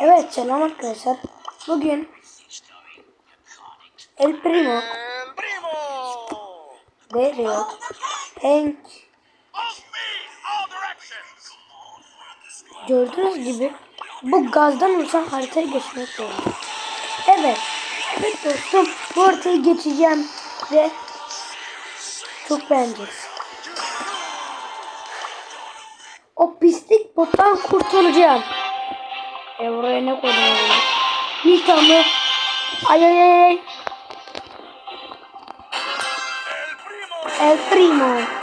Evet selam arkadaşlar. Bugün El Primo! Dario, Hank gördüğünüz gibi bu gazdan oluşan haritaya geçmek zorunda. Evet. Evet dostum bu haritayı geçeceğim ve çok beğeneceksin. O pislik bottan kurtulacağım. E buraya ne koydum öyle? Nita mı? Ay ay ay ay. El primo! El Primo.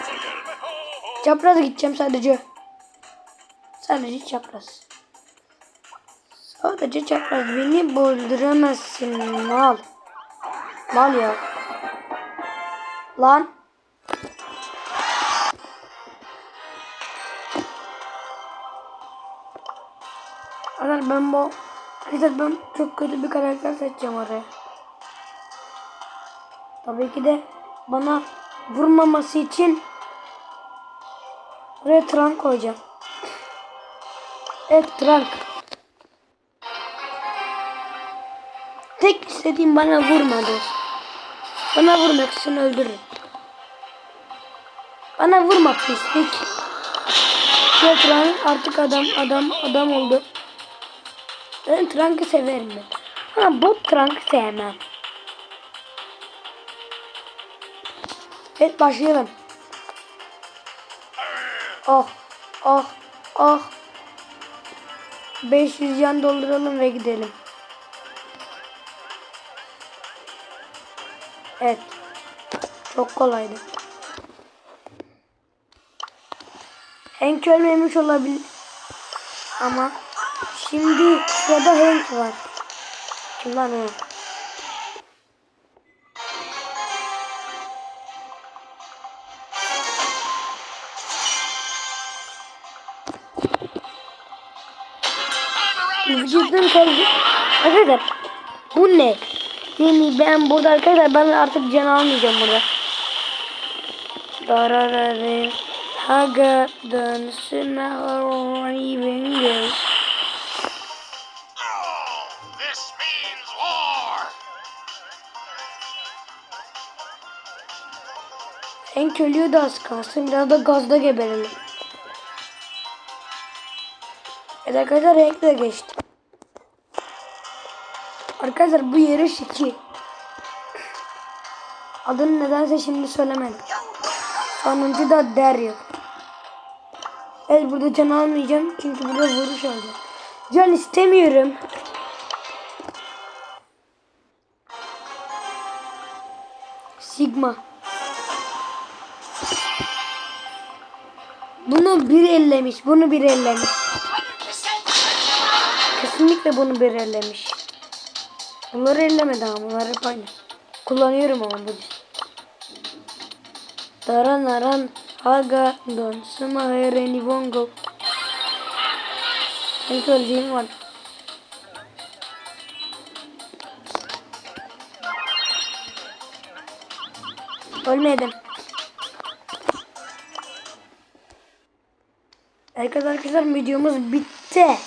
Çapraz gideceğim sadece. Sadece çapraz. Sadece çapraz. Beni bulduramazsın. Mal. Mal ya. Lan. Arkadaşlar ben bu Arkadaşlar ben çok kötü bir karakter seçeceğim oraya. Tabii ki de bana vurmaması için buraya trunk koyacağım. Evet trunk. Tek istediğim bana vurmadı. Bana vurmak için öldürürüm. Bana vurma pislik. Şu trunk artık adam adam adam oldu. Ben trunk'ı severim ben. Ama bot trunk'ı sevmem. Evet başlayalım. Oh oh oh. 500 yan dolduralım ve gidelim. Evet. Çok kolaydı. Hank ölmemiş olabilir. Ama şimdi sırada Hank var. Kim lan o? Vücudun kalbi... Arkadaşlar bu ne? Yani ben burada arkadaşlar ben artık can almayacağım burada. Dararare Haga dönsüne even Oh, this means war! En ölüyor da az kalsın. Biraz da gazda geberelim. Evet arkadaşlar renkle geçti. Arkadaşlar bu yarış 2. Adını nedense şimdi söylemedim. Sonuncu da Daryl. Evet burada can almayacağım çünkü burada vuruş alacağım. Can istemiyorum. Sigma. Bunu bir ellemiş. Bunu bir ellemiş. Kesinlikle bunu bir ellemiş. Bunları ellemedi ama bunlar hep aynı. Kullanıyorum ama bu. Daran aran haga don sma hereni bongo. Sanki öleceğim var. Ölmedim. Evet arkadaşlar videomuz bitti.